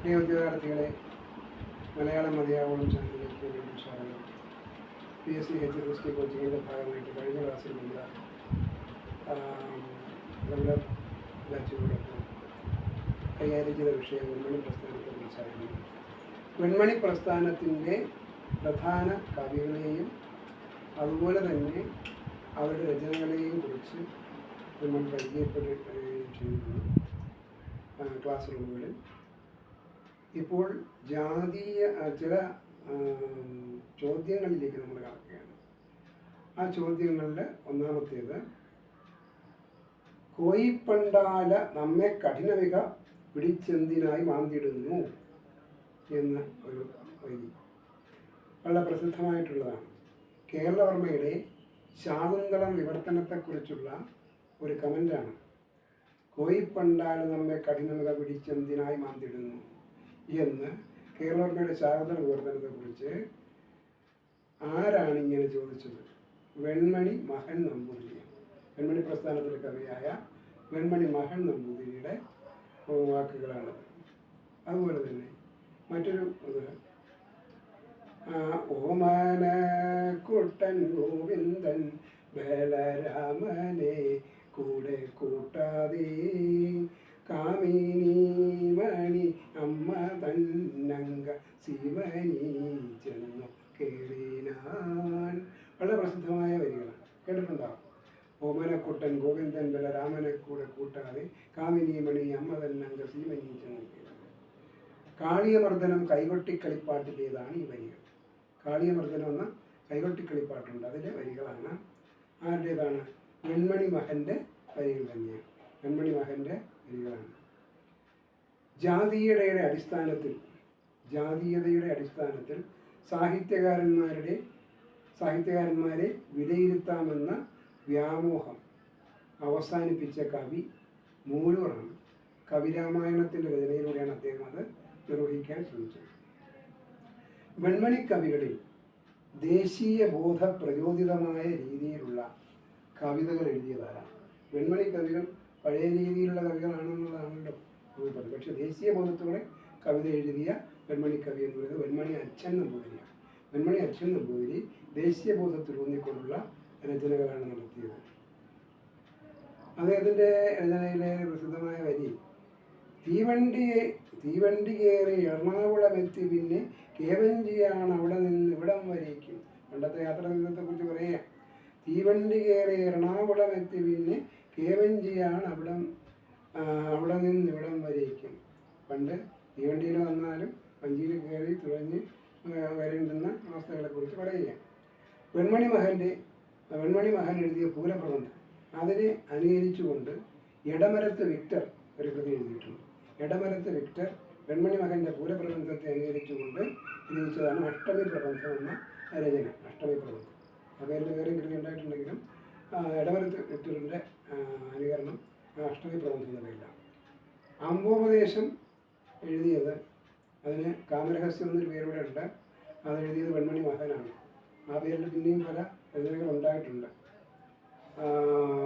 പ്രിയ ഉദ്യോഗാർത്ഥികളെ മലയാളം മതിയാവോളം ചാനലിലേക്ക് വീണ്ടും സ്വാഗതം P S C H S T കോച്ചിങ്ങിന്റെ ഭാഗമായിട്ട് കഴിഞ്ഞ ക്ലാസ്സിൽ നമ്മൾ നമ്മുടെ ബാച്ചുകളോടൊപ്പം കൈകാര്യം ചെയ്ത വിഷയം വെൺമണി പ്രസ്ഥാനത്തെക്കുറിച്ചായിരുന്നു വെൺമണി പ്രസ്ഥാനത്തിന്റെ പ്രധാന കവികളെയും അതുപോലെ തന്നെ അവരുടെ രചനകളെയും കുറിച്ച് നമ്മൾ പരിചയപ്പെടുകയും ചെയ്തിരുന്നു ആ, ക്ലാസ് റൂമുകളിൽ ഇപ്പോൾ ജാതീയ ചില ചോദ്യങ്ങളിലേക്ക് നമ്മൾ കടക്കുകയാണ്. ആ ചോദ്യങ്ങളിൽ ഒന്നാമത്തേത് കോയിപ്പണ്ടാല നമ്മെ കഠിനമിക പിടിച്ചെന്തിനായി മാന്തിടുന്നു എന്ന ഒരു വരി. വളരെ പ്രസിദ്ധമായിട്ടുള്ളതാണ്. കേരളവർമ്മയുടെ ശാകുന്തളം വിവർത്തനത്തെക്കുറിച്ചുള്ള ഒരു കമന്റാണ്. കോയിപ്പണ്ടാല നമ്മെ കഠിനമിക പിടിച്ചെന്തിനായി മാന്തിടുന്നു എന്ന് കേരളവർമ്മയുടെ ശാകുന്തള പ്രവർത്തനത്തെക്കുറിച്ച് ആരാണ് ഇങ്ങനെ ചോദിച്ചത്? വെൺമണി മഹൻ നമ്പൂതിരി. വെൺമണി പ്രസ്ഥാനത്തിലെ കവിയായ വെൺമണി മഹൻ നമ്പൂതിരിയുടെ വാക്കുകളാണത്. അതുപോലെ തന്നെ മറ്റൊരു ആ, കുട്ടൻ ഗോവിന്ദൻ ബലരാമനെ കൂടെ കൂട്ടാതെ കാമിനി അമ്മ തന്നങ്ക ശിവനി ചെന്നു കേളിനാൻ. വളരെ പ്രസിദ്ധമായ വരികളാണ്. കേട്ടിട്ടുണ്ടാവും ഓമനക്കുട്ടൻ ഗോവിന്ദൻ ബലരാമനെ കൂടെ കൂട്ടാതെ കാമിനി മണി അമ്മ തന്നങ്ക ശിവനി ചെന്നു കേറിനാൻ കാളിയമർദ്ദനം കൈകൊട്ടിക്കളിപ്പാട്ടിലേതാണ് ഈ വരികൾ. കാളിയമർദ്ദനം എന്ന കൈകൊട്ടിക്കളിപ്പാട്ടുണ്ട്. അതിലെ വരികളാണ് ആരുടേതാണ്? വെൺമണി മഹന്റെ വരികൾ തന്നെയാണ്. വെൺമണി മഹന്റെ വരികളാണ് ജാതീയതയുടെ അടിസ്ഥാനത്തിൽ ജാതീയതയുടെ അടിസ്ഥാനത്തിൽ സാഹിത്യകാരന്മാരുടെ സാഹിത്യകാരന്മാരെ വിലയിരുത്താമെന്ന വ്യാമോഹം അവസാനിപ്പിച്ച കവി മൂലൂറാണ്. കവിരാമായണത്തിന്റെ രചനയിലൂടെയാണ് അദ്ദേഹം അത് നിർവഹിക്കാൻ ശ്രമിച്ചത്. വെൺമണി കവികളിൽ ദേശീയ ബോധ പ്രചോദിതമായ രീതിയിലുള്ള കവിതകൾ എഴുതിയതാരാണ്? വെൺമണി കവികൾ പഴയ രീതിയിലുള്ള കവികളാണെന്നുള്ളതാണല്ലോ നമ്മൾ പക്ഷെ ദേശീയ ബോധത്തോടെ കവിത എഴുതിയ വെൺമണി കവി എന്ന് പറയുന്നത് വെൺമണി അച്ഛൻ നമ്പൂതിരിയാണ്. വെൺമണി അച്ഛൻ നമ്പൂതിരി ദേശീയ ബോധത്തിൽ ഊന്നിക്കൊണ്ടുള്ള രചനകളാണ് നടത്തിയത്. അദ്ദേഹത്തിന്റെ രചനയിലെ പ്രസിദ്ധമായ വരി തീവണ്ടി തീവണ്ടി കയറി എറണാകുളം എത്തി പിന്നെ കേവഞ്ചിയാണ് അവിടെ നിന്ന് ഇവിടം വരേക്കും. പണ്ടത്തെ യാത്രാ കുറിച്ച് പറയുക തീവണ്ടി കയറി എറണാകുളം എത്തി പിന്നെ കേവഞ്ചിയാണ് അവിടെ അവിടെ നിന്ന് ഇവിടം വരേക്കും. പണ്ട് തീവണ്ടിയിൽ വന്നാലും വഞ്ചിയിൽ കയറി തുഴഞ്ഞ് വരേണ്ടുന്ന അവസ്ഥകളെക്കുറിച്ച് പറയുക വെൺമണി മഹന്റെ വെൺമണി മഹൻ എഴുതിയ പൂലപ്രബന്ധം അതിനെ അനുകരിച്ചുകൊണ്ട് ഇടമരത്ത് വിക്ടർ ഒരു കൃതി എഴുതിയിട്ടുണ്ട്. ഇടമരത്ത് വിക്ടർ വെൺമണി മകന്റെ പൂരപ്രബന്ധത്തെ അനുകരിച്ചുകൊണ്ട് രചിച്ചതാണ് അഷ്ടമി പ്രബന്ധം എന്ന രചന അഷ്ടമി പ്രബന്ധം. അദ്ദേഹത്തിന്റെ വേറെയും കൃതി ഉണ്ടായിട്ടുണ്ടെങ്കിലും ഇടമരത്ത് വിക്ടറിന്റെ അനുകരണം അഷ്ടമി പ്രബന്ധം എന്ന പേരിലാണ് അമ്പോപദേശം എഴുതിയത് അതിന് കാമരഹസ്യം എന്നൊരു പേരൂടെ ഉണ്ട്. അത് എഴുതിയത് വെൺമണി മഹനാണ്. ആ പേരിൽ പിന്നെയും പല രചനകൾ ഉണ്ടായിട്ടുണ്ട്.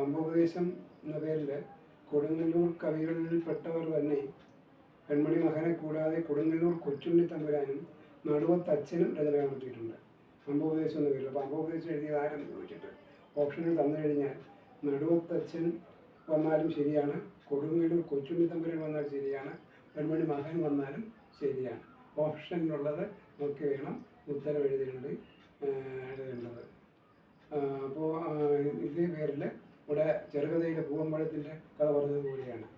അമ്പോപദേശം എന്ന പേരിൽ കൊടുങ്ങല്ലൂർ കവികളിൽപ്പെട്ടവർ തന്നെ പെൺമണി മകനെ കൂടാതെ കൊടുങ്ങല്ലൂർ കൊച്ചുണ്ണി തമ്പുരാനും നടുവത്ത് അച്ഛനും രചന നടത്തിയിട്ടുണ്ട്. അമ്പോപദേശം എന്ന പേരിൽ. അപ്പോൾ അമ്പോപദേശം എഴുതിയത് ആരെന്ന് ചോദിച്ചിട്ട്. ഓപ്ഷനിൽ തന്നു കഴിഞ്ഞാൽ നടുവത്തച്ഛൻ വന്നാലും ശരിയാണ്. കൊടുങ്ങല്ലൂർ കൊച്ചുണ്ണി തമ്പുരൻ വന്നാലും ശരിയാണ്. പെൺമണി മകൻ വന്നാലും ശരിയാണ്. ഓപ്ഷനിലുള്ളത് നോക്കി വേണം ഉത്തരം എഴുതേണ്ടത് എഴുതേണ്ടത്. അപ്പോൾ ഇതേ പേരിൽ ഇവിടെ ചെറുകഥയുടെ പൂവമ്പഴത്തിന്റെ കഥ പറഞ്ഞതുപോലെയാണ്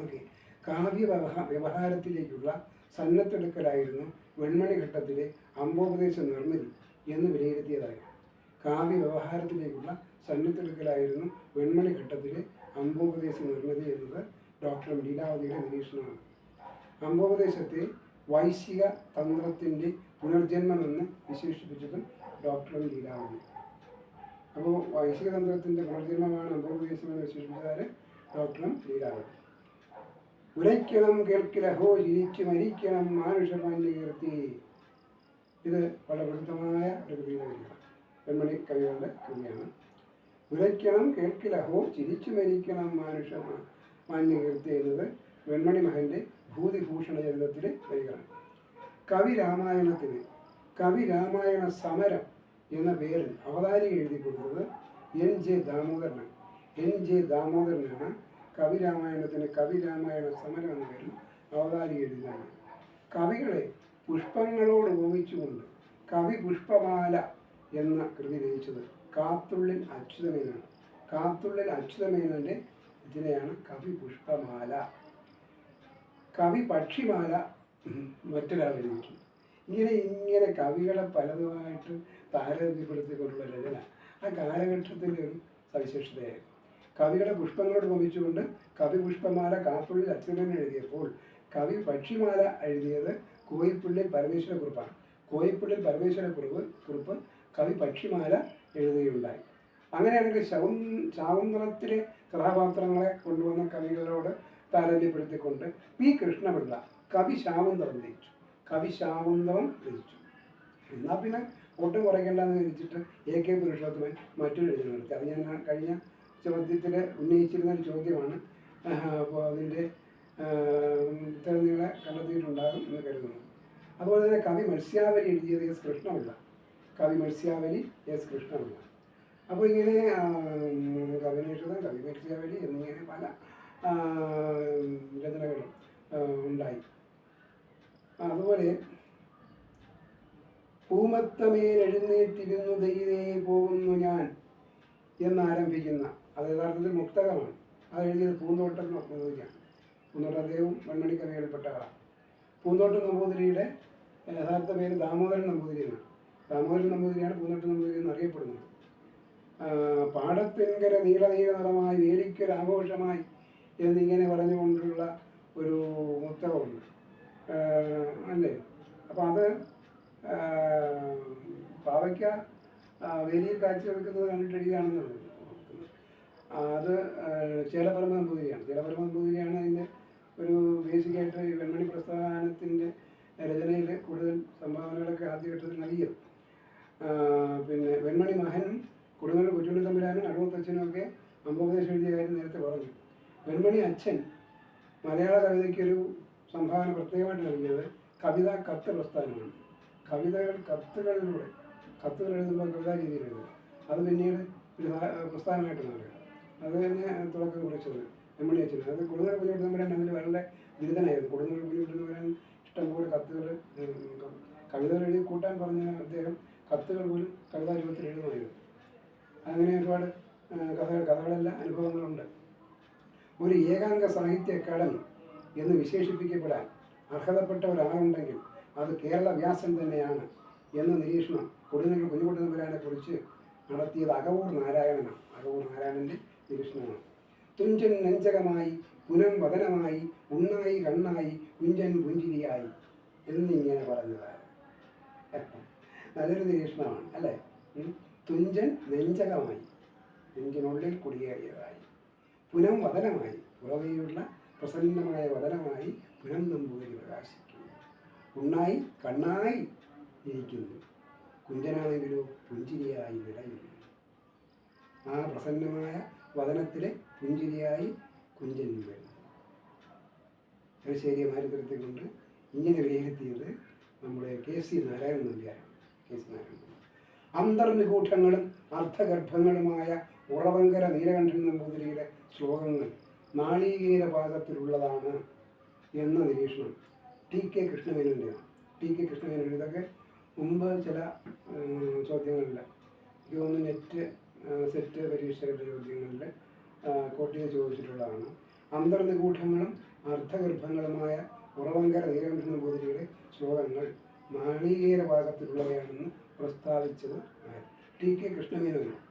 ഓക്കെ. കാവ്യ വ്യവഹാ വ്യവഹാരത്തിലേക്കുള്ള സന്നത്തെടുക്കലായിരുന്നു വെൺമണി ഘട്ടത്തിലെ അമ്പോപദേശ നിർമ്മിതി എന്ന് വിലയിരുത്തിയതായി. കാവ്യ വ്യവഹാരത്തിലേക്കുള്ള സന്നത്തെടുക്കലായിരുന്നു വെൺമണി ഘട്ടത്തിലെ അമ്പോപദേശ നിർമ്മിതി എന്നത് ഡോക്ടർ ലീലാവതിയുടെ നിരീക്ഷണമാണ്. അമ്പോപദേശത്തെ വൈശിക തന്ത്രത്തിന്റെ പുനർജന്മമെന്ന് വിശേഷിപ്പിച്ചതും ഡോക്ടർ ലീലാവതി. അപ്പോൾ വൈശിക തന്ത്രത്തിന്റെ പുനർജന്മമാണ് അമ്പോപദേശം എന്ന് വിശേഷിപ്പിച്ചാൽ ഡോക്ടർ ലീലാവതി. ഉരയ്ക്കണം കേൾക്കിലഹോ ചിരിച്ചു മരിക്കണം മാനുഷമാന്യ കീർത്തി. ഇത് വളരെ പ്രസിദ്ധമായ ഒരു കൃതിയുടെ കൃതിയാണ്. പെൺമണി കവികളുടെ കൃതിയാണ്. ഉരയ്ക്കണം കേൾക്കിലഹോ ചിരിച്ചു മരിക്കണം മാനുഷമാണ് മാന്യ കീർത്തി എന്നത് വെൺമണി മഹന്റെ ഭൂതിഭൂഷണ ചരിതത്തിലെ വരികളാണ്. കവി രാമായണത്തിന് കവി രാമായണ സമരം എന്ന പേരിൽ അവതാരിക എഴുതി കൊടുത്തത് എൻ. ജെ. ദാമോദരനാണ്. എൻ. ജെ. ദാമോദരനാണ് കവി രാമായണത്തിന് കവി രാമായണ സമരം എന്ന പേരിൽ അവതാരിക എഴുതിയത്. കവികളെ പുഷ്പങ്ങളോട് ഉപമിച്ചുകൊണ്ട് കവി പുഷ്പമാല എന്ന കൃതി രചിച്ചത് കാത്തുള്ളിൽ അച്യുതമേനാണ് കാത്തുള്ളിൽ അച്യുതമേനന്റെ ഇതിനെയാണ് കവി പുഷ്പമാല. കവി പക്ഷിമാല മറ്റൊരാൾ എഴുതിയിട്ടുണ്ട് ഇങ്ങനെ ഇങ്ങനെ കവികളെ പലതുമായിട്ട് താരതമ്യപ്പെടുത്തിക്കൊണ്ടുള്ള രചന ആ കാലഘട്ടത്തിന്റെ ഒരു സവിശേഷതയായിരുന്നു. കവികളെ പുഷ്പങ്ങളോട് ഉപമിച്ചുകൊണ്ട് കവി പുഷ്പമാല കാത്തുള്ളിൽ അച്യുതമേന എഴുതിയപ്പോൾ കവി പക്ഷിമാല എഴുതിയത് കോയിപ്പുള്ളിൽ പരമേശ്വര കുറിപ്പാണ് കോയിപ്പുള്ളിൽ പരമേശ്വര കുറിപ്പ് കുറിപ്പ് കവി പക്ഷിമാല എഴുതുകയുണ്ടായി. അങ്ങനെയാണെങ്കിൽ ശകുൻ ശാകുന്തളത്തിലെ കഥാപാത്രങ്ങളെ കൊണ്ടുവന്ന കവികളോട് താരതമ്യപ്പെടുത്തിക്കൊണ്ട് പി. കൃഷ്ണപിള്ള കവി ശാകുന്തളം രചിച്ചു. കവി ശാകുന്തളം രചിച്ചു. എന്നാൽ പിന്നെ ഒട്ടും കുറയ്ക്കേണ്ടെന്ന് വിചാരിച്ചിട്ട് എ. കെ. പുരുഷോത്തമൻ മറ്റൊരു രചന നടത്തി. അത് ഞാൻ കഴിഞ്ഞ ചോദ്യത്തിൽ ഉന്നയിച്ചിരുന്ന ഒരു ചോദ്യമാണ്. അപ്പോൾ അതിന്റെ ഉത്തരം കണ്ടെത്തിയിട്ടുണ്ടാകും എന്ന് കരുതുന്നു. അതുപോലെ തന്നെ കവി മത്സ്യാവലി എഴുതിയത് എസ്. കൃഷ്ണപിള്ള. കവി മത്സ്യാവലി എസ് കൃഷ്ണപിള്ള അപ്പോൾ ഇങ്ങനെ കവി ഉം, കവിനേഷതം കവി മത്സ്യാവലി എന്നിങ്ങനെ പല രചനകളും ഉണ്ടായി. അതുപോലെ പൂമത്തമേൽ എഴുന്നേറ്റിരുന്നു ദൈവേ പോകുന്നു ഞാൻ എന്നാരംഭിക്കുന്ന അത് യഥാർത്ഥത്തിൽ മുക്തകമാണ്. അത് എഴുതിയത് പൂന്തോട്ടം നമ്പൂതിരിയാണ് പൂന്തോട്ടം അദ്ദേഹവും വെണ്ണണി കവികളിൽപ്പെട്ട ആളാണ്. പൂന്തോട്ടം നമ്പൂതിരിയുടെ യഥാർത്ഥ പേര് ദാമോദരൻ നമ്പൂതിരി എന്നാണ് ദാമോദരൻ നമ്പൂതിരിയാണ് പൂന്തോട്ടം നമ്പൂതിരി എന്ന് അറിയപ്പെടുന്നത്. പാടത്തിങ്കര നീല നിറമായി വേലിക്കൊരാഘോഷമായി എന്നിങ്ങനെ പറഞ്ഞുകൊണ്ടുള്ള ഒരു മുത്തകമുണ്ട് അല്ലേ? അപ്പം അത് പാവയ്ക്ക വേലിയിൽ കാഴ്ച വെക്കുന്നത് കണ്ടിട്ട് എഴുതിയാണെന്നുള്ളത് അത് ചേലപ്പറമ്പ് നമ്പൂതിരിയാണ്. ചേലപ്പറമ്പ് നമ്പൂതിരിയാണ് അതിന്റെ ഒരു ബേസിക്കായിട്ട് വെൺമണി പ്രസ്ഥാനത്തിന്റെ രചനയിൽ കൂടുതൽ സംഭാവനകളൊക്കെ ആദ്യഘട്ടത്തിൽ നൽകിയത്. പിന്നെ വെൺമണി മഹനും കൊടുങ്ങല്ലൂർ കൊച്ചുണ്ണി തമ്പുരാനും അടവത്തച്ഛനും ഒക്കെ അമ്പോപദേശം എഴുതിയ കാര്യം നേരത്തെ പറഞ്ഞു. വെൺമണി അച്ഛൻ മലയാള കവിതയ്ക്കൊരു സംഭാവന പ്രത്യേകമായിട്ട് നൽകിയത് കവിത കത്ത് പ്രസ്ഥാനമാണ്. കവിതകൾ കത്തുകളിലൂടെ കത്തുകൾ എഴുതുമ്പോൾ കവിതാ രീതിയിൽ എഴുതുക. അത് പിന്നീട് ഒരു പ്രസ്ഥാനമായിട്ട് മാറുക. അത് തന്നെ തുടക്കം കുറിച്ചത് വെൺമണി അച്ഛൻ. അത് കൊടുങ്ങല്ലൂർ കുഞ്ഞുട്ടി തമ്പുരാൻ അതിൽ വളരെ ബിരുദനായിരുന്നു കൊടുങ്ങല്ലൂർ കുഞ്ഞുട്ടി തമ്പുരാൻ ഇഷ്ടംപോലെ കത്തുകൾ കവിതകൾ എഴുതി കൂട്ടാൻ പറഞ്ഞ അദ്ദേഹം കത്തുകൾ പോലും കവിതാ രൂപത്തിൽ എഴുതുമായിരുന്നു അങ്ങനെ ഒരുപാട് കഥകൾ കഥകളല്ല അനുഭവങ്ങളുണ്ട്. ഒരു ഏകാംഗ സാഹിത്യ അക്കാദമി എന്ന് വിശേഷിപ്പിക്കപ്പെടാൻ അർഹതപ്പെട്ട ഒരാളുണ്ടെങ്കിൽ അത് കേരള വ്യാസൻ തന്നെയാണ് എന്ന നിരീക്ഷണം കൊടുങ്ങല്ലൂർ കുഞ്ഞുകുട്ടി നമ്പുരാനെ കുറിച്ച് നടത്തിയത് അകവൂർ നാരായണനാണ്. അകവൂർ നാരായണന്റെ നിരീക്ഷണമാണ്. തുഞ്ചൻ നെഞ്ചകമായി പുനം വതനമായി ഉണ്ണായി കണ്ണായി കുഞ്ചൻ പുഞ്ചിരിയായി എന്നിങ്ങനെ പറഞ്ഞതാണ് നല്ലൊരു നിരീക്ഷണമാണ് അല്ലേ. തുഞ്ചൻ നെഞ്ചകമായി നെഞ്ചിനുള്ളിൽ കുടിയേറിയതായി. പുനം വതനമായി പുറമേയുള്ള പ്രസന്നമായ വതനമായി പുനം നമ്പൂതിരി പ്രകാശിക്കുന്നു. ഉണ്ണായി കണ്ണായി ഇരിക്കുന്നു. കുഞ്ചനാണെങ്കിലോ പുഞ്ചിരിയായി നിറയുന്നു. ആ പ്രസന്നമായ വതനത്തിലെ പുഞ്ചിരിയായി കുഞ്ചൻ വരുന്നു. ശരിയ മാരിതരത്തെ കൊണ്ട് ഇങ്ങനെ വിലയിരുത്തിയത് നമ്മുടെ കെ സി നാരായണൻ നമ്പ്യാരാണ്. കെ സി നാരായണൻ അർത്ഥഗർഭങ്ങളുമായ ഉറവങ്കര നീലകണ്ഠൻ നമ്പൂതിരിയുടെ ശ്ലോകങ്ങൾ നാളീകേര ഭാഗത്തിലുള്ളതാണ് എന്ന നിരീക്ഷണം. ടി കെ കൃഷ്ണമേനോന്റെയാണ് ടി കെ കൃഷ്ണമേനോൻ ഇതൊക്കെ മുമ്പ് ചില ചോദ്യങ്ങളിൽ എനിക്ക് നെറ്റ് സെറ്റ് പരീക്ഷകളുടെ ചോദ്യങ്ങളിൽ കോട്ടിയെ ചോദിച്ചിട്ടുള്ളതാണ്. അന്തർനിഗൂഢങ്ങളും അർത്ഥഗർഭങ്ങളുമായ ഉറവങ്കര നീലകണ്ഠൻ നമ്പൂതിരിയുടെ ശ്ലോകങ്ങൾ നാളീകേര ഭാഗത്തിലുള്ളവയാണെന്ന് പ്രസ്താവിച്ചത് ടി കെ കൃഷ്ണമേനോനാണ്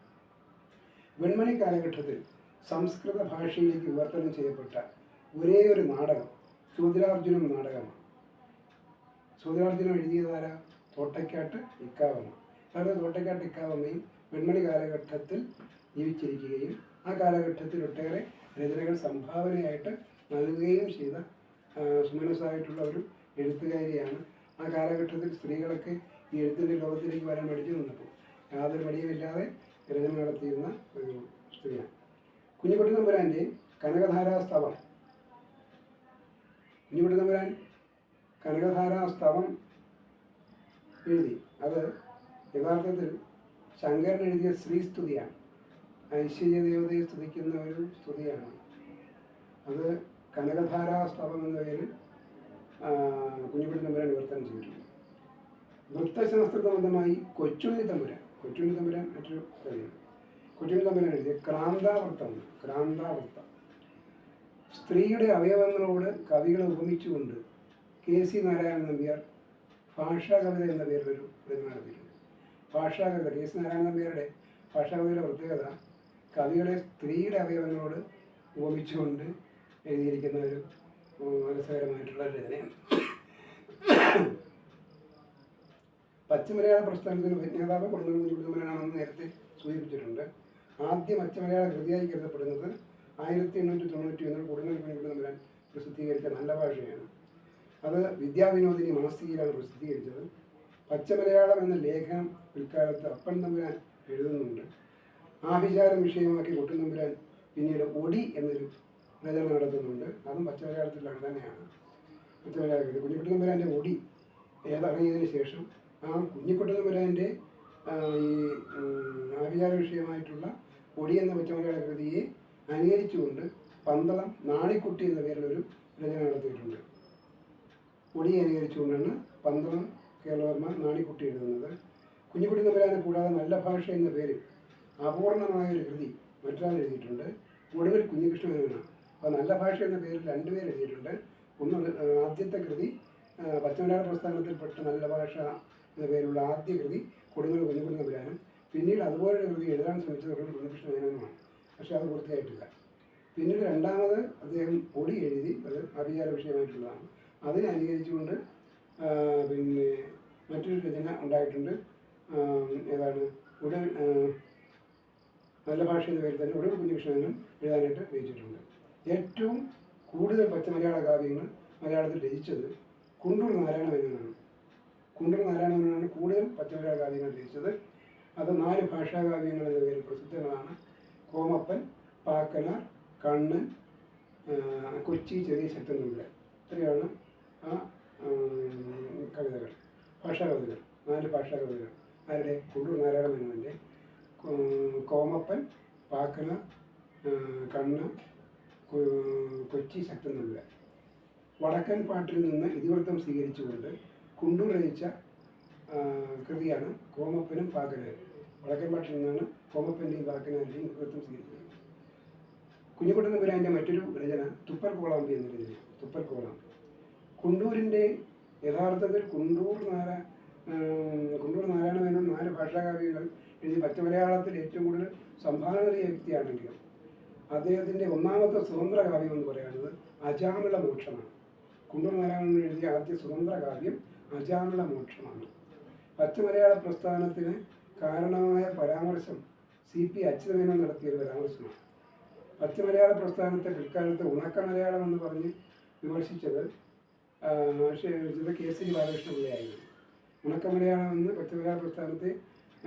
വെൺമണി കാലഘട്ടത്തിൽ സംസ്കൃത ഭാഷയിലേക്ക് വിവർത്തനം ചെയ്യപ്പെട്ട ഒരേ ഒരു നാടകം സൂദ്രാർജുനം നാടകമാണ്. സൂദ്രാർജുനം എഴുതിയതാര തോട്ടയ്ക്കാട്ട് ഇക്കാവമ്മ. അതായത് തോട്ടയ്ക്കാട്ട് ഇക്കാവമ്മയും വെൺമണി കാലഘട്ടത്തിൽ ജീവിച്ചിരിക്കുകയും ആ കാലഘട്ടത്തിൽ ഒട്ടേറെ രചനകൾ സംഭാവനയായിട്ട് നൽകുകയും ചെയ്ത സുമനസായിട്ടുള്ള ഒരു എഴുത്തുകാരിയാണ് ആ കാലഘട്ടത്തിൽ സ്ത്രീകളൊക്കെ ഈ എഴുത്തിന്റെ ലോകത്തിലേക്ക് വരാൻ മടിച്ചു നിന്നപ്പോൾ യാതൊരു മടിയുമില്ലാതെ രചന നടത്തിയിരുന്ന ഒരു സ്ത്രീയാണ്. കുഞ്ഞുകുട്ടി നമ്പുരാന്റെ കനകധാരാസ്തവം. കുഞ്ഞുകുട്ടി നമ്പുരാൻ കനകധാരാസ്തവം എഴുതി. അത് യഥാർത്ഥത്തിൽ ശങ്കരൻ എഴുതിയ ശ്രീസ്തുതിയാണ്. ഐശ്വര്യ ദേവതയെ സ്തുതിക്കുന്ന ഒരു സ്തുതിയാണ്. അത് കനകധാരാസ്തവം എന്ന പേരിൽ കുഞ്ഞുകുട്ടി തമ്പുരാൻ വിവർത്തനം ചെയ്തിട്ടുണ്ട്. വൃത്തശാസ്ത്ര സംബന്ധമായി കൊച്ചുണ്ണി തമ്പുരാൻ കൊച്ചുണ്ണി തമ്പുരാൻ മറ്റൊരു കവിയാണ്. കൊച്ചുണ്ണി തമ്പുരാൻ എഴുതിയ ക്രാന്താവൃത്തം ക്രാന്താവൃത്തം. സ്ത്രീയുടെ അവയവങ്ങളോട് കവികളെ ഉപമിച്ചുകൊണ്ട് കെ സി നാരായണൻ നമ്പ്യാർ ഭാഷാ കവിത എന്ന പേരിലൊരു പ്രതിമ നടത്തിയിട്ടുണ്ട്. ഭാഷാ കവിത കെ സി നാരായണൻ നമ്പ്യാരുടെ ഭാഷാ കവിതയുടെ പ്രത്യേകത കവികളെ സ്ത്രീയുടെ അവയവങ്ങളോട് ഉപമിച്ചുകൊണ്ട് എഴുതിയിരിക്കുന്ന ഒരു രസകരമായിട്ടുള്ള രചനയാണ്. പച്ചമലയാള പ്രസ്ഥാനത്തിന് ഉപജ്ഞാതാവ് കൊടുങ്ങല്ലൂർ ചൂടുമലയാണെന്ന് നേരത്തെ സൂചിപ്പിച്ചിട്ടുണ്ട്. ആദ്യം അച്ചമലയാള കൃതിയായി കരുതപ്പെടുന്നത് ആയിരത്തി എണ്ണൂറ്റി തൊണ്ണൂറ്റി ഒന്നിൽ കൊടുങ്ങല്ലൂർ കുടുംബനാൻ പ്രസിദ്ധീകരിച്ച നല്ല ഭാഷയാണ്. അത് വിദ്യാവിനോദിനി മാസികയിലാണ് പ്രസിദ്ധീകരിച്ചത്. പച്ചമലയാളം എന്ന ലേഖനം പിൽക്കാലത്ത് അപ്പൻ തമ്പുരാൻ എഴുതുന്നുണ്ട്. ആഭിചാരം വിഷയമാക്കി കുട്ടൻ തമ്പുരാൻ പിന്നീട് ഒടി എന്നൊരു രചന നടക്കുന്നുണ്ട് അതും പച്ചമലയാളത്തിലാണ് തന്നെയാണ്. പച്ചമലയാളത്തിൽ കുഞ്ഞിക്കുട്ടൻ തമ്പുരാന്റെ ഒടി ഏതറങ്ങിയതിന് ശേഷം ആ കുഞ്ഞിക്കുട്ടൻ തമ്പുരാന്റെ ഈ ആഭിചാര വിഷയമായിട്ടുള്ള ഒടി എന്ന പച്ചമലയാള കൃതിയെ അനുകരിച്ചുകൊണ്ട് പന്തളം നാണിക്കുട്ടി എന്ന പേരിലൊരു രചന നടത്തിയിട്ടുണ്ട്. ഒടിയെ അനുകരിച്ചുകൊണ്ടാണ് പന്തളം കേരളവർമ്മ നാണിക്കുട്ടി എഴുതുന്നത്. കുഞ്ഞിക്കുട്ടി തമ്പുരാനെ കൂടാതെ നല്ല ഭാഷ എന്ന പേരിൽ അപൂർണമായ ഒരു കൃതി മറ്റൊരാൾ എഴുതിയിട്ടുണ്ട്. ഒടുവിൽ കുഞ്ഞികൃഷ്ണ അപ്പോൾ നല്ല ഭാഷ എന്ന പേരിൽ രണ്ടുപേർ എഴുതിയിട്ടുണ്ട്. ഒന്ന് ആദ്യത്തെ കൃതി പച്ചമലയാള പ്രസ്ഥാനത്തിൽപ്പെട്ട നല്ല ഭാഷ എന്ന പേരിലുള്ള ആദ്യ കൃതി കൊടുങ്ങൽ കുഞ്ഞുകുടുന്ന തമ്പുരാനും പിന്നീട് അതുപോലൊരു കൃതി എഴുതാൻ ശ്രമിച്ചത് കുഞ്ഞികൃഷ്ണ മേനോനുമാണ്. പക്ഷേ അത് പൂർത്തിയായിട്ടില്ല. പിന്നീട് രണ്ടാമത് അദ്ദേഹം ഒടി എഴുതി അത് അഭിചാര വിഷയമായിട്ടുള്ളതാണ്. അതിനെ അനുകരിച്ചുകൊണ്ട് പിന്നെ മറ്റൊരു രചന ഉണ്ടായിട്ടുണ്ട്. ഏതാണ്? ഉടൻ നല്ല ഭാഷ എന്ന പേരിൽ തന്നെ ഉടൻ കുഞ്ഞുകൃഷ്ണനും എഴുതാനായിട്ട് രചിച്ചിട്ടുണ്ട്. ഏറ്റവും കൂടുതൽ പച്ചമലയാള കാവ്യങ്ങൾ മലയാളത്തിൽ രചിച്ചത് കുണ്ടൂർ നാരായണ മേനോനാണ് കുണ്ടൂർ നാരായണ മേനോനാണ് കൂടുതൽ പച്ചമലയാള കാവ്യങ്ങൾ രചിച്ചത്. അത് നാല് ഭാഷാകാവ്യങ്ങൾ എന്ന പേരിൽ പ്രസിദ്ധങ്ങളാണ് കോമപ്പൻ പാക്കനാർ കണ്ണൻ കൊച്ചി ചെറിയ തമ്മിൽ. ഇത്രയാണ് ആ കവിതകൾ. ഭാഷാകവിതകൾ നാല് ഭാഷാകവിതകൾ ആരുടെ? കുണ്ടൂർ നാരായണ മേനോന്റെ കോമപ്പൻ പാക്കന കണ്ണ കൊച്ചി ശക്തൻ തമ്മിൽ വടക്കൻ പാട്ടിൽ നിന്ന് ഇതിവൃത്തം സ്വീകരിച്ചുകൊണ്ട് കുണ്ടൂർ രചിച്ച കൃതിയാണ് കോമപ്പനും പാക്കനും വടക്കൻ പാട്ടിൽ നിന്നാണ് കോമപ്പന്റെയും പാക്കനാന്റെയും ഇതിവൃത്തം സ്വീകരിച്ചത്. കുഞ്ഞുകുട്ടൻ നമ്പുരാന്റെ മറ്റൊരു രചന തുപ്പൽ കോളാമ്പി എന്ന രചന തുപ്പൽ കോളാമ്പി. കുണ്ടൂരിന്റെ യഥാർത്ഥത്തിൽ കുണ്ടൂർ നാര കുണ്ടൂർ നാരായണ മേനോൻ നാല് ഭാഷാകാവ്യങ്ങൾ എഴുതി പച്ചമലയാളത്തിൽ ഏറ്റവും കൂടുതൽ സംഭാവന നൽകിയ വ്യക്തിയാണെങ്കിലും അദ്ദേഹത്തിന്റെ ഒന്നാമത്തെ സ്വതന്ത്ര കാവ്യം എന്ന് പറയുന്നത് അജാമിള മോക്ഷമാണ്. കുണ്ടനാരായണൻ എഴുതിയ ആദ്യ സ്വതന്ത്ര കാവ്യം അജാമിള മോക്ഷമാണ്. പച്ചമലയാള പ്രസ്ഥാനത്തിന് കാരണമായ പരാമർശം സി പി അച്യുതമേനോൻ നടത്തിയ ഒരു പരാമർശമാണ്. പച്ചമലയാള പ്രസ്ഥാനത്തെ പിൽക്കാലത്ത് ഉണക്ക മലയാളം എന്ന് പറഞ്ഞ് വിമർശിച്ചത് ആ, കെ സി ബാലകൃഷ്ണപിള്ളയായിരുന്നു. ഉണക്ക മലയാളം എന്ന് പച്ചമലയാള പ്രസ്ഥാനത്തെ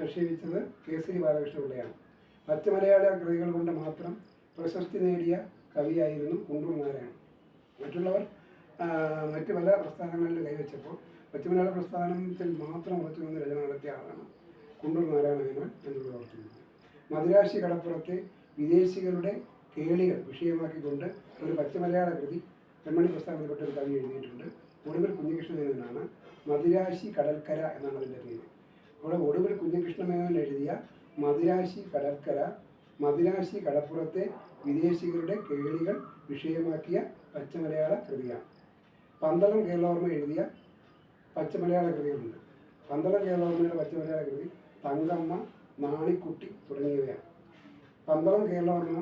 ആക്ഷേപിച്ചത് കേസരി ബാലകൃഷ്ണപിള്ളയാണ്. പച്ചമലയാള കൃതികൾ കൊണ്ട് മാത്രം പ്രശസ്തി നേടിയ കവിയായിരുന്നു കുണ്ടൂർ നാരായണൻ മറ്റുള്ളവർ മറ്റു പല പ്രസ്ഥാനങ്ങളിൽ കൈവച്ചപ്പോൾ പച്ചമലയാള പ്രസ്ഥാനത്തിൽ മാത്രം ഉറച്ചു നിന്ന് രചന നടത്തിയ ആളാണ് കുണ്ടൂർ നാരായണ എന്നുള്ളത് മദിരാശി കടപ്പുറത്തെ വിദേശികളുടെ കേളികൾ വിഷയമാക്കിക്കൊണ്ട് ഒരു പച്ചമലയാള കൃതി പെൺമണി പ്രസ്ഥാനത്തിൽപ്പെട്ട ഒരു കവി എഴുതിയിട്ടുണ്ട്. ഒടുവിൽ കുഞ്ഞികൃഷ്ണമേനോനാണ് മദിരാശി കടൽക്കര എന്നാണ് അതിന്റെ പേര്. അവിടെ ഒടുവിൽ കുഞ്ഞികൃഷ്ണമേനോൻ എഴുതിയ മദിരാശി കടൽക്കര മദിരാശി കടപ്പുറത്തെ വിദേശികളുടെ കേളികൾ വിഷയമാക്കിയ പച്ചമലയാള കൃതിയാണ് പന്തളം കേരളവർമ്മ എഴുതിയ പച്ചമലയാള കൃതികളുണ്ട്. പന്തളം കേരളവർമ്മയുടെ പച്ചമലയാള കൃതി തങ്കമ്മ നാണിക്കുട്ടി തുടങ്ങിയവയാണ് പന്തളം കേരളവർമ്മ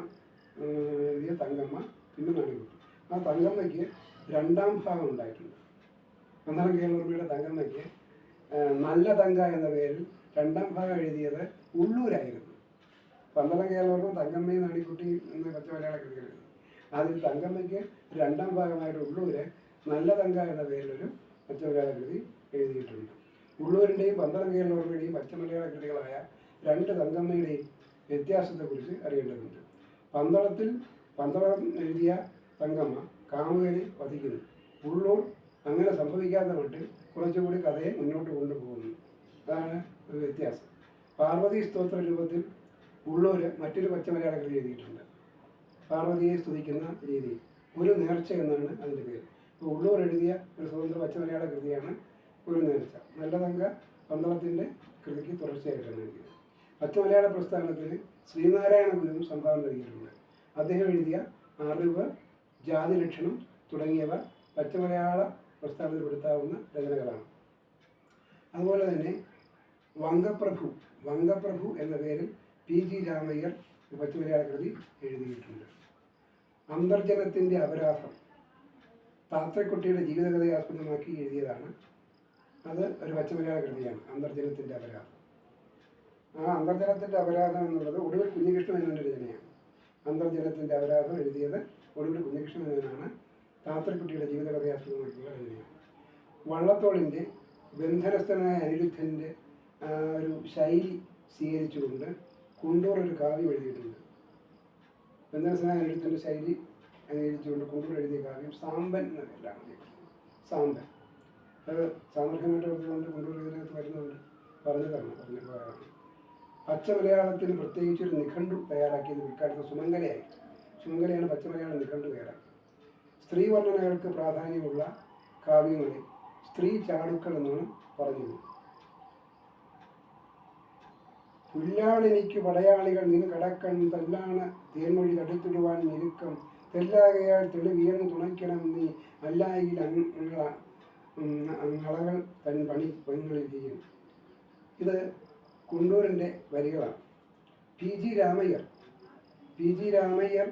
എഴുതിയ തങ്കമ്മ പിന്നെ നാണിക്കുട്ടി. ആ തങ്കമ്മയ്ക്ക് രണ്ടാം ഭാഗം ഉണ്ടായിട്ടുണ്ട്. പന്തളം കേരളവർമ്മയുടെ തങ്കമ്മയ്ക്ക് നല്ല തങ്ക എന്ന പേരിൽ രണ്ടാം ഭാഗം എഴുതിയത് ഉള്ളൂരായിരുന്നു പന്തളം കേരളവർക്കും തങ്കമ്മയും നാണിക്കുട്ടി എന്ന പച്ചമലയാള കൃതികൾ. എഴുതി അതിൽ തങ്കമ്മയ്ക്ക് രണ്ടാം ഭാഗമായിട്ട് ഉള്ളൂര് നല്ല തങ്ക എന്ന പേരിലൊരു പച്ചമലയാള കൃതി എഴുതിയിട്ടുണ്ട്. ഉള്ളൂരിന്റെയും പന്തളം കേരളവർമ്മയുടെയും പച്ചമലയാള കൃതികളായ രണ്ട് തങ്കമ്മയുടെയും വ്യത്യാസത്തെക്കുറിച്ച് അറിയേണ്ടതുണ്ട്. പന്തളത്തിൽ പന്തളം എഴുതിയ തങ്കമ്മ കാമുകനെ വധിക്കുന്നു. ഉള്ളൂർ അങ്ങനെ സംഭവിക്കാത്ത മട്ടിൽ കുറച്ചുകൂടി കഥയെ മുന്നോട്ട് കൊണ്ടുപോകുന്നു. അതാണ് ഒരു വ്യത്യാസം. പാർവതി സ്തോത്ര രൂപത്തിൽ ഉള്ളൂര് മറ്റൊരു പച്ചമലയാള കൃതി എഴുതിയിട്ടുണ്ട്. പാർവതിയെ സ്തുതിക്കുന്ന രീതി. ഒരു നേർച്ച എന്നാണ് അതിന്റെ പേര്. അപ്പോൾ ഉള്ളൂർ എഴുതിയ ഒരു സ്വതന്ത്ര പച്ചമലയാള കൃതിയാണ് ഒരു നേർച്ച. നല്ലതങ്ക പന്തളത്തിന്റെ കൃതിക്ക് തുടർച്ചയായിട്ടാണ് എഴുതിയത്. പച്ചമലയാള പ്രസ്ഥാനത്തിൽ ശ്രീനാരായണ ഗുരുവും സംഭാവന നൽകിയിട്ടുണ്ട്. അദ്ദേഹം എഴുതിയ അറിവ് ജാതി ലക്ഷണം തുടങ്ങിയവ പച്ചമലയാള പ്രസ്ഥാനത്തിൽപ്പെടുത്താവുന്ന രചനകളാണ്. അതുപോലെ തന്നെ വങ്കപ്രഭു വങ്കപ്രഭു എന്ന പേരിൽ പി ജി രാമയ്യർ ഒരു പച്ചമലയാള കൃതി എഴുതിയിട്ടുണ്ട്. അന്തർജനത്തിന്റെ അപരാധം താത്രക്കുട്ടിയുടെ ജീവിതകഥയെ ആസ്പദമാക്കി എഴുതിയതാണ്. അത് ഒരു പച്ചമലയാള കൃതിയാണ് അന്തർജനത്തിന്റെ അപരാധം. ആ അന്തർജനത്തിന്റെ അപരാധം എന്നുള്ളത് ഒടുവിൽ കുഞ്ഞികൃഷ്ണൻ എന്നൊരു രചനയാണ്. അന്തർജനത്തിന്റെ അപരാധം എഴുതിയത് ഒടുവിൽ കുഞ്ഞികൃഷ്ണൻ എന്നാണ് താത്രക്കുട്ടിയുടെ ജീവിതകഥയെ ആസ്പദമാക്കിയുള്ള രചനയാണ്. വള്ളത്തോളിന്റെ ബന്ധനസ്ഥനായ അനിരുദ്ധന്റെ ഒരു ശൈലി സ്വീകരിച്ചുകൊണ്ട് കുണ്ടൂർ ഒരു കാവ്യം എഴുതിയിട്ടുണ്ട്. ബന്ധനസനായ എഴുത്തിന്റെ ശൈലി അനുകരിച്ചുകൊണ്ട് കുണ്ടൂർ എഴുതിയ കാവ്യം സാമ്പൻ എന്ന പേരിലാണ് സാമ്പൻ. അത് എടുത്തുകൊണ്ട് കുണ്ടൂർ ഇതിനകത്ത് വരുന്നുണ്ട്. പറഞ്ഞതാണ് പറഞ്ഞു പോയതാണ് പച്ച മലയാളത്തിന് പ്രത്യേകിച്ച് ഒരു നിഘണ്ടു തയ്യാറാക്കിയത് പിൽക്കാലത്ത് സുമംഗലയായി. സുമംഗലയാണ് പച്ച മലയാളം നിഘണ്ടു തയ്യാറാക്കിയത്. സ്ത്രീ വർണനകൾക്ക് പ്രാധാന്യമുള്ള കാവ്യങ്ങളെ സ്ത്രീ ചാടുക്കൾ എന്നാണ് പറഞ്ഞത് പുല്ലാണെനിക്ക് പടയാളികൾ നിൻ കടക്കൺ തല്ലാണ് തേൻമൊഴി തടുത്തിടുവാൻ ഞെരുക്കം തെല്ലാകയാൽ തെളിവിയർന്ന് തുണയ്ക്കണം നീ. അല്ലായിൽ അങ്ങളകൾ തൻ പണി പെങ്ങളിൽ ചെയ്യും ഇത് കുണ്ടൂരിന്റെ വരികളാണ്. P. G. Ramayyar. P. G. Ramayyar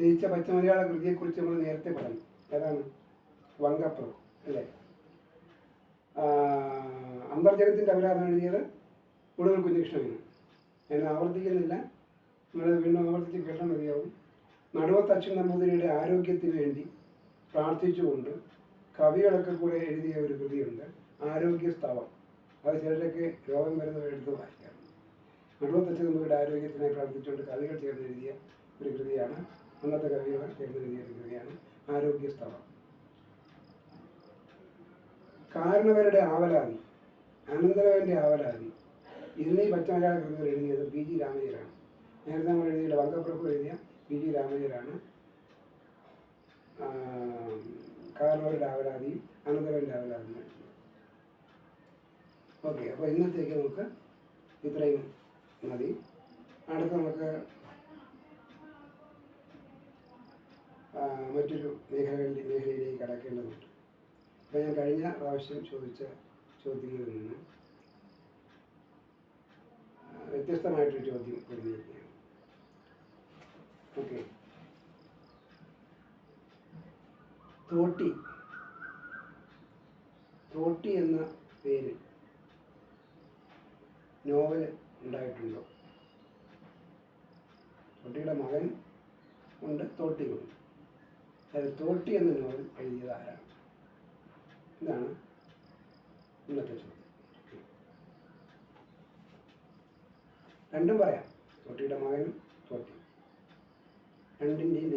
രചിച്ച പച്ചമലയാള കൃതിയെക്കുറിച്ച് നമ്മൾ നേരത്തെ പറഞ്ഞു. ഏതാണ്? വങ്കപ്രം അല്ലേ? ആ, അന്തർജനത്തിന്റെ അപരാധം എഴുതിയത് കൂടുതൽ കുഞ്ഞകൃഷ്ണനാണ്. ഞാൻ ആവർത്തിക്കുന്നില്ല. നിങ്ങൾ വീണ്ടും ആവർത്തിച്ച് കേട്ടാൽ മതിയാവും. നടുവത്ത് അച്ഛൻ നമ്പൂതിരിയുടെ ആരോഗ്യത്തിന് വേണ്ടി പ്രാർത്ഥിച്ചുകൊണ്ട് കവികളൊക്കെ കൂടെ എഴുതിയ ഒരു കൃതിയുണ്ട് ആരോഗ്യ സ്തവം അത് ചിലരൊക്കെ രോഗം വരുന്നത് എടുത്ത് വായിക്കാം. നടുവത്ത് അച്ഛൻ നമ്പൂതിരിയുടെ ആരോഗ്യത്തിനായി പ്രാർത്ഥിച്ചുകൊണ്ട് കവികൾ ചേർന്ന് എഴുതിയ ഒരു കൃതിയാണ്. അന്നത്തെ കവികൾ ചേർന്ന് എഴുതിയ ഒരു കൃതിയാണ് ആരോഗ്യ കാരണവരുടെ ആവലാതി അനന്തരവന്റെ ആവലാതി എന്നീ പച്ചമലയാള കൃതികൾ എഴുതിയത് പി ജി രാമയ്യരാണ് നേരത്തെ നമ്മൾ എഴുതിയ വർഗപ്രഭു എഴുതിയ പി ജി രാമയ്യരാണ് ആ, കാരണവരുടെ അനന്തരവന്റെ ആവലാതിയും എഴുതിയത് ഓക്കെ അപ്പോൾ ഇന്നത്തേക്ക് നമുക്ക് ഇത്രയും മതി. അടുത്ത നമുക്ക് മറ്റൊരു മേഖലകളിൽ മേഖലയിലേക്ക് കടക്കേണ്ടതുണ്ട്. അപ്പോൾ ഞാൻ കഴിഞ്ഞ പ്രാവശ്യം ചോദിച്ച ചോദ്യങ്ങളിൽ നിന്ന് വ്യത്യസ്തമായിട്ടൊരു ചോദ്യം ഉന്നയിക്കുകയാണ് ഓക്കെ തോട്ടി. തോട്ടി എന്ന പേര് നോവൽ ഉണ്ടായിട്ടുണ്ടോ? തോട്ടിയുടെ മകൻ ഉണ്ട് തോട്ടിയുണ്ട് അതായത് തോട്ടി എന്ന നോവൽ എഴുതിയത് ആരാണ്? ഇതാണ് ഇന്നത്തെ ചോദ്യം. രണ്ടും പറയാം. തോട്ടിയുടെ മകനും തോട്ടി രണ്ടിന്റെയും